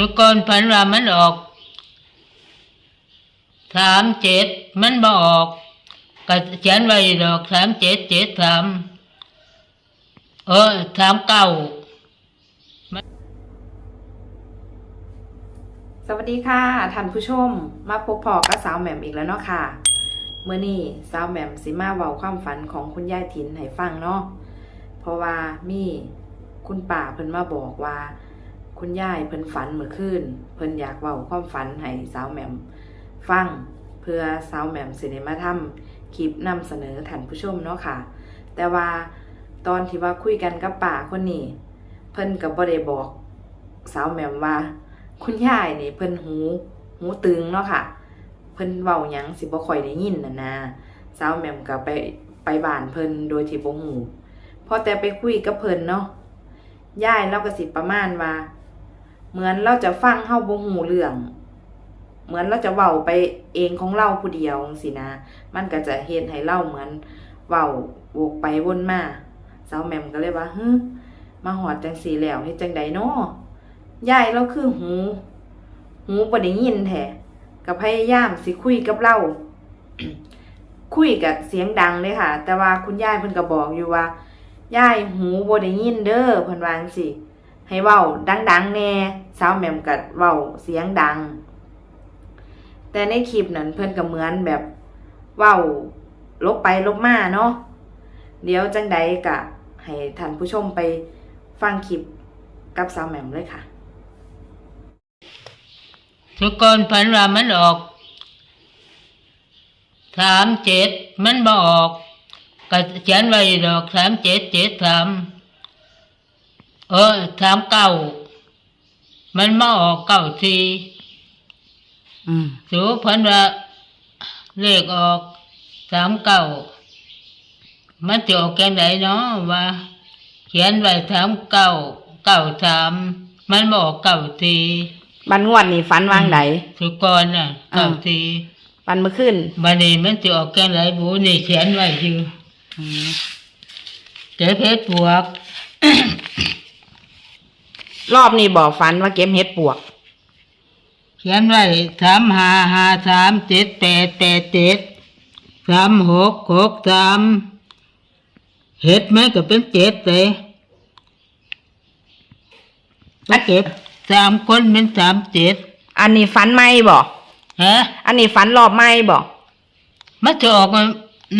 ทุกคนพันว่ามันออกสามเจ็ดมันบออกก็เขียนไว้ดอกสามเจ็ดเจ็ดสามเออสามเก้าสวัสดีค่ะท่านผู้ชม มาพบพอกับสาวแหม่มอีกแล้วเนาะค่ะเมื่อนี้สาวแหม่มสิมาเว้าความฝันของคุณยายถินให้ฟังเนาะเพราะว่ามีคุณป่าเพิ่นมาบอกว่า คุณยายเพิ่นฝันเมื่อคืนเพิ่นอยากเว้าความฝันให้สาวแหม่มฟังเพื่อสาวแหม่มสิได้มาทำคลิปนำเสนอท่านผู้ชมเนาะค่ะ แต่ว่าตอนที่ว่าคุยกันกับป่าคนนี้ เพิ่นก็บ่ได้บอกสาวแหม่มว่า คุณยายนี่เพิ่นหูหูตึงเนาะค่ะ เพิ่นเว้าหยังสิบ่ค่อยได้ยินน่ะนะสาวแหม่มก็ไปไปบ้านเพิ่นโดยที่บ่ฮู้พอแต่ไปคุยกับเพิ่นเนาะยายเราก็สิประมาณว่า เหมือนเราจะฟังเฮาบ่ฮู้เรื่อง เหมือนเราจะเว้าไปเองของเราผู้เดียวจังซี่นะ มันก็จะเฮ็ดให้เราเหมือนเว้าวกไปวนมาสาวแหม่มก็เลยว่าฮึมาหอดจังสีแล้วเฮ็ดจังใดเนาะยายเราคือหู หูบ่ได้ยินแท้ก็พยายามสิคุยกับเรา คุยกับเสียงดังเลยค่ะ แต่ว่าคุณยายเพิ่นก็บอกอยู่ว่ายายหูบ่ได้ยินเด้อเพิ่นว่าจังซี่ ให้เว้าดังๆแน่สาวแหม่มก็เว้าเสียงดัง แต่ในคลิปนั้นเพิ่อนก็เหมือนแบบเว้าลบไปลบมาเนาะเดี๋ยวจังใดก็ให้ท่านผู้ชมไปฟังคลิปกับสาวแหม่มเลยค่ะ ทุกคนพันว่ามันออกสามเจ็ดมันบออกก็เขียนไว้ดอกสามเจ็ดเจ็ดสาม เออสามเก้ามันมาออกเก้าสี่อืมสูพันว่าเลขออกสามเก้ามันจะออกแกงไหนเนาะว่า เขียนไว้สามเก้าเก้าสามมันบออกเก้าสี่บันงวดนี่ฝันวางไดทุกคนน่ะอ่า เก้าสี่ฝันเมื่อคืนบันนี้มันจะออกแกงไหนบูนี่เขียนไว้อยู่เก็บเพชรปวก รอบนี้บอกฝันว่าเก็บเห็ดปวก เขียนไว้สามห้าห้าสามเจ็ดแปดแปดเจ็ดสามหกหกสามเห็ดไหมก็เป็นเจ็ดเลยมาเก็บสามคนเป็นสามเจ็ดอันนี้ฝันไหมบอกฮะอันนี้ฝันรอบไหมบอกมันจะออกมา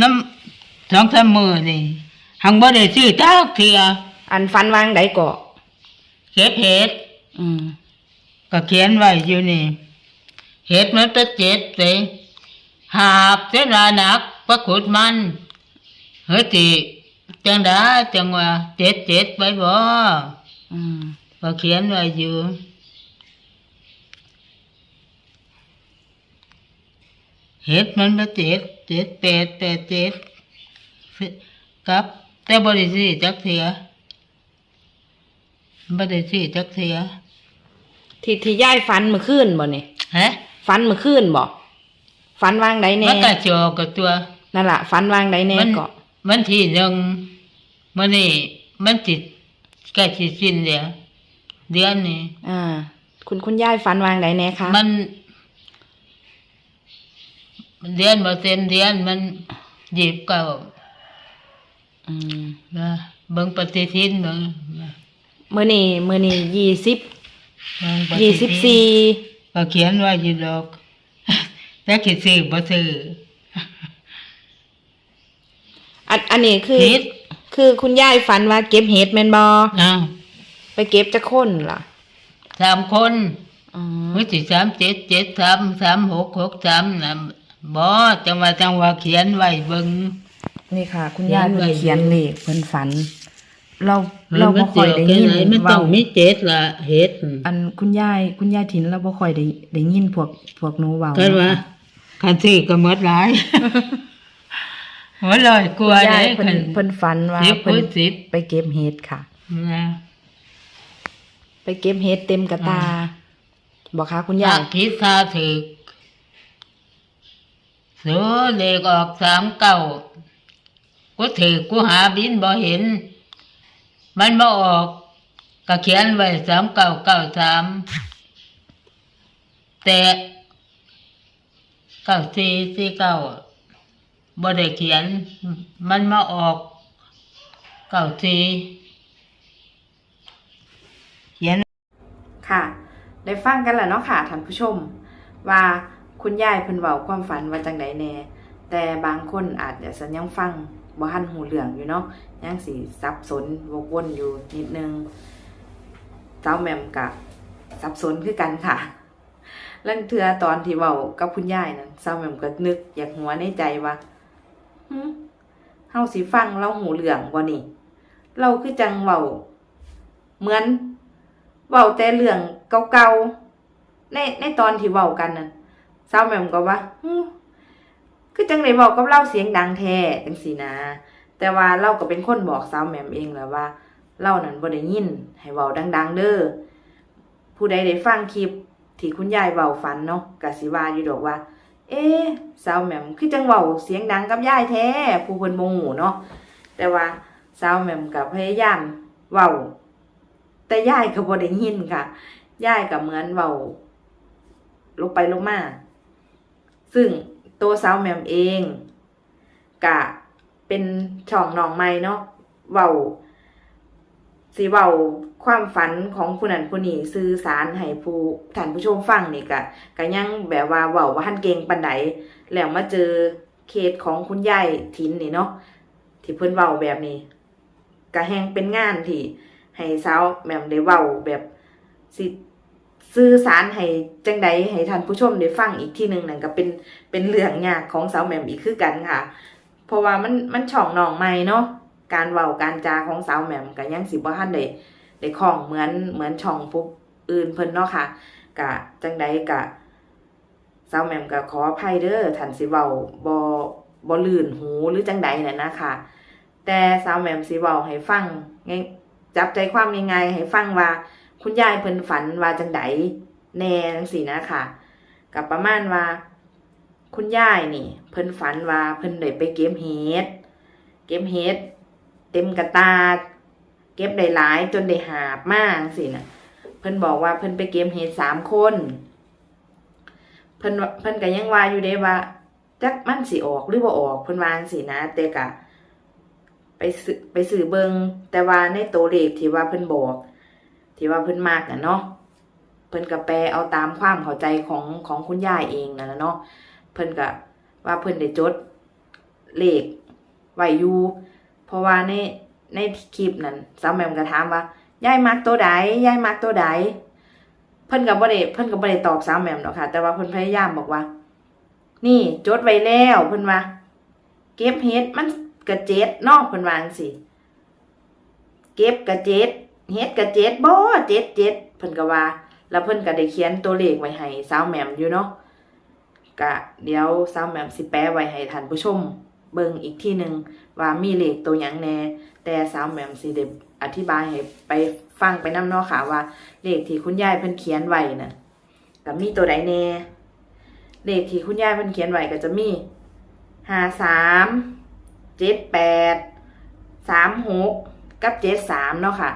น้ำสองสามมือนี่หังบ่ได้ซื้อตักเทียอันฝันวางไดก่อ เก็บเห็ดอืมก็เขียนไว้อยู่นี่ เห็ดมันเป็นเจ็ดเลยหาบเสนาหนักประขุดมันเฮ้ยติจังได้จังว่าเจ็ดเจ็ดไปบ่อืมก็เขียนไว้อยู่เห็ดมันเป็นเจ็ดเจ็ดแปดแปดเจ็ดครับแต่บริสีจักเทีย บริสีจักเทียที่ที่ยายฝันเมื่อคืนบ่นี่ฮะฝันเมื่อคืนบ่ฝันวางไดแน่มันก็จอกับตัว นั่นล่ะฝันวางไดแน่มันก่อมันที่หนึ่งมันนี่มันติดใกล้สิสิ้นเดียวเดือนนี้อ่า คุณคุณยายฝันวางไดแน่คะมันมันเดือนบ่เต็มเดือนมันหยิบเก่าอืมนะเบิ่งปฏิทินเบิ่ง มื้อนี้มื้อนี้ยี่สิบเบิ่งปฏิทินยี่สิบสี่ก็เขียนไว่าอยู่ดอกแต่คิดซื้อบ่ซื้ออันอันนี้คือผิดคือคุณยายฝันว่าเก็บเห็ดแม่นบ่อ้าวไปเก็บจะคนล่ะสามคนอืมมื้อที่สามเจ็ดเจ็ดสามสามหกหกสามน่ะบ่จังว่าจังว่าเขียนไว้เบิ่งนี่ค่ะ คุณเขียนยายเพิ่ไว้นเขียนเลขเพิ่นฝัน เราเราบ่ค่อยได้ยินมันต้อเว้างมีเจ็ดละเฮ็ดอันคุณยายคุณยายถิ่นเราบ่ค่อยได้ได้ยินพวกพวกหนูเว้าคันว่าคันซื้อก็หมดหลายหัวลอยกลัวคุณเด้ยายเพิ่คันนเพิ่นฝันว่าสิบเพิ่นคูณสิบไปเก็บเห็ดค่ะ นะไปเก็บเห็ดเต็มกระตาบอกค่ะคุณยายถ้ผิดถ้าถูกโสเลขออกสามเก้ากูถือกูหาบินบ่เห็น มันบ่ออกก็เขียนไว้สามเก้าเก้าสามแต่เก้าสี่สี่เก้าบ่ได้เขียน มันมาออกเก้าสี่เขียน ค่ะ ได้ฟังกันแล้วเนาะค่ะท่านผู้ชม ว่าคุณยายเพิ่นเว้าความฝันว่าจังไดแหน่ แต่บางคนอาจจะสัญยังฟัง บ่ทันหูเรื่องอยู่เนาะยังสิสับสนวกวนอยู่นิดนึงเจ้าแมมกะสับสนคือกันค่ะลังเทือตอนที่เว้ากับคุณยายนั้นเจ้าแมมก็นึก อยากหัวในใจว่าเฮาสิฟังเราหูเรื่องบ่นี่ เราคือจังเว้าเหมือนเว้าแต่เรื่องเก่าๆในในตอนที่เว้ากันนั่นสาวแมมก็ว่าฮู้ คือจังได๋เว้ากับเราเสียงดังแท้จังซี่นะ แต่ว่าเราก็เป็นคนบอกสาวแหม่มเองแหละว่าเรานั่นบ่ได้ยิน ให้เว้าดัง ๆ เด้อผู้ใดได้ฟังคลิปที่คุณยายเว้าฝันเนาะก็สิว่าอยู่ดอกว่า เอ๊สาวแหม่มคือจังเว้าเสียงดังกับยายแท้ผู้เพิ่นบ่ฮู้เนาะแต่ว่าสาวแหม่มก็พยายามเว้าแต่ยายก็บ่ได้ยินค่ะยายก็เหมือนเว้าลงไปลงมาซึ่ง ตัวสาวแหม่มเองกะเป็นช่องหนองใหม่เนาะเว้าสิเว้าความฝันของผู้นั้นผู้นี้สื่อสารให้ผู้ท่านผู้ชมฟังนี่ก็ก็ยังแบบว่าเว้าว่าทันเก่งปานใดแล้วมาเจอเคสของคุณยายทินนี่เนาะที่เพิ่นเว้าแบบนี้ก็แฮงเป็นงานที่ให้สาวแหม่มได้เว้าแบบสิ สื่อสารให้จังใดให้ท่านผู้ชมได้ฟังอีกที่หนึ่งนั่นก็เป็นเป็นเรื่องยากของสาวแหม่มอีกคือกันค่ะ เพราะว่ามันมันช่องนองใหม่เนาะการเว้าการจาของสาวแหม่มก็ยังสิบ่ทันได้ได้คล่องเหมือนเหมือนช่องปุ๊บอื่นเพิ่นเนาะค่ะกะจังใดกะสาวแหม่มก็ขออภัยเด้อท่านสิเว้าบ่บ่ลื่นหูหรือจังใดน่ะนะคะแต่สาวแหม่มสิเว้าให้ฟังงจับใจความยังไงให้ฟังว่า คุณยายเพิ่นฝันว่าจังไดแน่จังซี่นะค่ะกับประมาณว่า คุณยายนี่ เพิ่นฝันว่าเพิ่นได้ไปเก็บเห็ดเก็บเห็ดเต็มกระตา เก็บได้หลายจนได้หาบมาจังซี่นะเพิ่นบอกว่าเพิ่นไปเก็บเห็ดสามคน เพิ่นเพิ่นก็ยังว่าอยู่เด้ว่าจักมันสิออกหรือบ่าออกเพิ่นว่างซี่นะแต่ก็ไปซื้อไปซื้อเบิงแต่ว่าในตัวเลขที่ว่าเพิ่นบอก ที่ว่าเพิ่นมากน่ะเนาะเพิ่นก็แปลเอาตามความเข้าใจของของคุณยายเองนั่นแหละเนาะเพิ่นก็ว่าเพิ่นได้จดเลขไว้อยู่เพราะว่าในในคลิปนั้นสาวแมมก็ถามว่ายายมักตัวใดยายมักตัวใดเพิ่นก็บ่ได้เพิ่นก็บ่ได้ตอบสาวแมมหรอกค่ะ แต่ว่าเพิ่นพยายามบอกว่า นี่จดไว้แล้วเพิ่นว่า เก็บเฮ็ดมันกระเจ็ดนอกเพิ่นวาจังซี่เก็บกระเจ็ด เฮ็ดกระเจ็ดบ่เจ็ดเจ็ดเพิ่นก็ว่า แล้วเพิ่นก็ได้เขียนตัวเลขไว้ให้สาวแหม่มอยู่เนาะก็เดี๋ยวสาวแหม่มสิแปะไว้ให้ท่านผู้ชม เบิ่งอีกทีหนึ่งว่ามีเลขตัวหยังแน่ แต่สาวแหม่มสิได้อธิบายให้ไปฟังไปนำเนาะค่ะว่า เลขที่คุณยายเพิ่นเขียนไว้น่ะก็มีตัวใดแน่เลขที่คุณยายเพิ่นเขียนไว้ก็จะมีห้าสามเจ็ดแปดสามหกกับเจ็ดสามเนาะค่ะ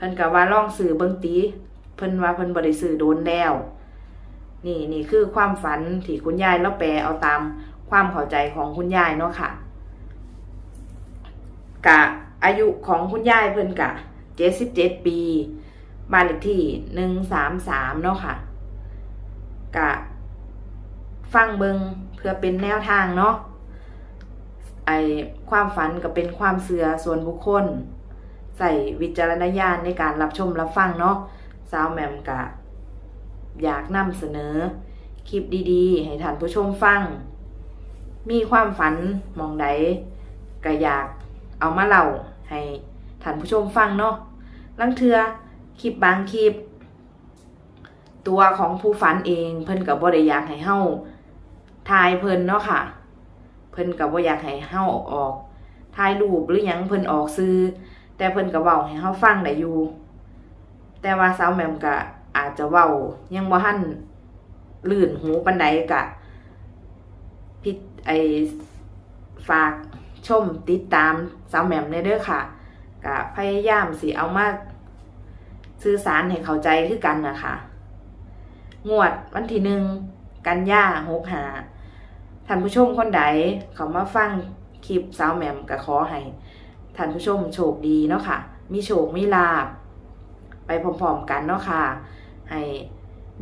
เพิ่นก็ว่าล่องสื่อเบิ่งตีเพิ่นว่าเพิ่นบ่ได้สื่อโดนแล้ว นี่นี่คือความฝันที่คุณยายเราแปลเอาตามความเข้าใจของคุณยายเนาะค่ะ กะอายุของคุณยายเพิ่นกะเจ็ดสิบเจ็ดปีบ้านเลขที่หนึ่งสามสามเนาะค่ะ กะฟังเบิงเพื่อเป็นแนวทางเนาะไอความฝันก็เป็นความเสื่อส่วนบุคคล ใส่วิจารณญาณในการรับชมรับฟังเนาะสาวแหม่มกะ อยากนำเสนอ คลิปดีๆ ให้ท่านผู้ชมฟัง มีความฝันมองใดก็อยากเอามาเล่าให้ท่านผู้ชมฟังเนาะลังเทือคลิปบางคลิป ตัวของผู้ฝันเองเพิ่นกับบ่ได้อยากให้เฮาทายเพิ่นเนาะค่ะ เพิ่นก็บ่อยากให้เฮาออกถ่ายรูปหรือยังเพิ่นออกซื้อ แต่เพิ่นก็เว้าให้เฮาฟังได้อยู่ แต่ว่าสาวแหม่มก็อาจจะเว้ายังบ่ทันลื่นหูปานใดก็พิไอฝากชมติดตามสาวแหม่มในเด้อค่ะก็พยายามสิเอามาสื่อสารให้เข้าใจคือกันนะคะงวดวันที่หนึ่งกันยาหกหาท่านผู้ชมคนใดเขามาฟังคลิปสาวแหม่มก็ขอให้ ท่านผู้ชมโชคดีเนาะค่ะ มีโชค มีลาบ ไปพร้อมๆกันเนาะค่ะ ให้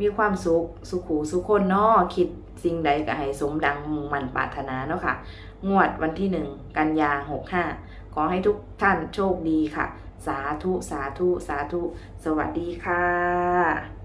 มีความสุข สุขูสุขคนเนาะคิดสิ่งใดก็ให้สมดังมุ่งมั่นปรารถนาเนาะค่ะ งวดวันที่หนึ่งกันยาหกห้าขอให้ทุกท่านโชคดีค่ะ สาธุ สาธุ สาธุ สวัสดีค่ะ